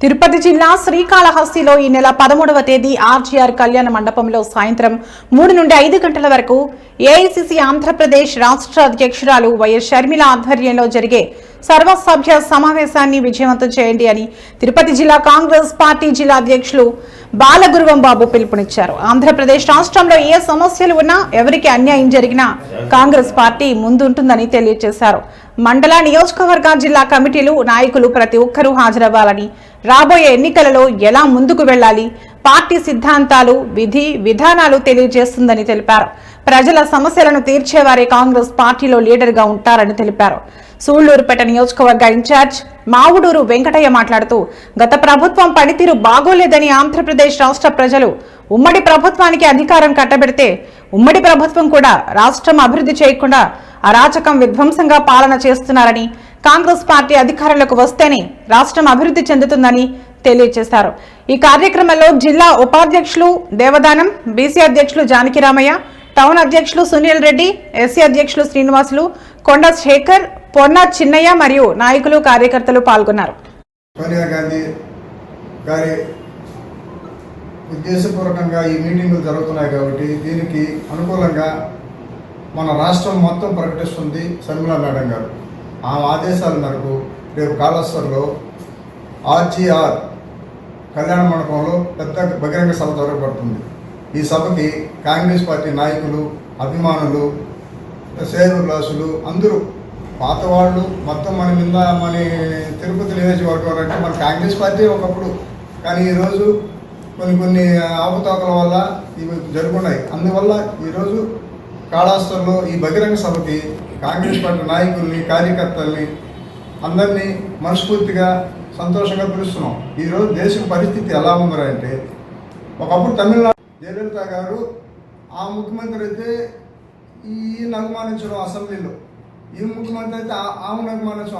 తిరుపతి జిల్లా శ్రీకాళహస్తిలో ఈ నెల పదమూడవ తేదీ ఆర్జీఆర్ కళ్యాణ మండపంలో సాయంత్రం మూడు నుండి ఐదు గంటల వరకు ఏఐసిసి ఆంధ్రప్రదేశ్ రాష్ట్ర అధ్యక్షురాలు వైఎస్ షర్మిల ఆధ్వర్యంలో జరిగే సర్వసభ్య సమావేశాన్ని విజయవంతం చేయండి అని తిరుపతి జిల్లా కాంగ్రెస్ పార్టీ జిల్లా అధ్యక్షులు బాలగురువం బాబు పిలుపునిచ్చారు. ఆంధ్రప్రదేశ్ రాష్ట్రంలో ఏ సమస్యలు ఉన్నా ఎవరికి అన్యాయం జరిగినా కాంగ్రెస్ పార్టీ ముందుంటుందని తెలియజేశారు. మండల నియోజకవర్గ జిల్లా కమిటీలు నాయకులు ప్రతి ఒక్కరూ హాజరవ్వాలని రాబోయే ఎన్నికలలో ఎలా ముందుకు వెళ్ళాలి పార్టీ సిద్ధాంతాలు విధి విధానాలు తెలియజేస్తుందని తెలిపారు. ప్రజల సమస్యలను తీర్చేవారే కాంగ్రెస్ పార్టీలో లీడర్గా ఉంటారని తెలిపారు. సూళ్ళూరుపేట నియోజకవర్గ ఇన్ఛార్జ్ మావుడూరు వెంకటయ్య మాట్లాడుతూ గత ప్రభుత్వం పనితీరు బాగోలేదని ఆంధ్రప్రదేశ్ రాష్ట్ర ప్రజలు ఉమ్మడి ప్రభుత్వానికి అధికారం కట్టబెడితే ఉమ్మడి ప్రభుత్వం కూడా రాష్ట్రం అభివృద్ధి చేయకుండా అరాచకం విధ్వంసంగా పాలన చేస్తున్నారని కాంగ్రెస్ పార్టీ అధికారంలోకి వస్తేనే రాష్ట్రం అభివృద్ధి చెందుతుందని తెలియజేశారు. ఈ కార్యక్రమంలో జిల్లా ఉపాధ్యక్షులు దేవదానం బీసీ అధ్యక్షులు జానకిరామయ్య టౌన్ అధ్యక్షులు సునీల్ రెడ్డి ఎస్సీ అధ్యక్షులు శ్రీనివాసులు కొండ శేఖర్ పొన్న చిన్నయ్య మరియు నాయకులు కార్యకర్తలు పాల్గొన్నారు. ఉద్దేశపూర్వకంగా ఈ మీటింగులు జరుగుతున్నాయి కాబట్టి దీనికి అనుకూలంగా మన రాష్ట్రం మొత్తం ప్రకటిస్తుంది శర్మిలా మేడం గారు. ఆ ఆదేశాల మేరకు రేపు కాళేశ్వరంలో ఆర్జీఆర్ కళ్యాణ మండపంలో పెద్ద బహిరంగ సభ జరగబడుతుంది. ఈ సభకి కాంగ్రెస్ పార్టీ నాయకులు అభిమానులు శ్రేయోభిలాసులు అందరూ పాత వాళ్ళు మొత్తం మన మీద మన తిరుపతి నియోజకవర్గం అంటే మన కాంగ్రెస్ పార్టీ ఒకప్పుడు. కానీ ఈరోజు కొన్ని కొన్ని ఆపుతోకల వల్ల ఇవి జరుగున్నాయి. అందువల్ల ఈరోజు కాళాస్త్రంలో ఈ బహిరంగ సభకి కాంగ్రెస్ పార్టీ నాయకుల్ని కార్యకర్తల్ని అందరినీ మనస్ఫూర్తిగా సంతోషంగా పిలుస్తున్నాం. ఈరోజు దేశం పరిస్థితి ఎలా ఉందంటే ఒకప్పుడు తమిళనాడు జయలలిత గారు ఆ ముఖ్యమంత్రి అయితే ఈ నగమానించడం అసెంబ్లీలో. ఈ ముఖ్యమంత్రి అయితే ఆ- ఆమె నగమానించడం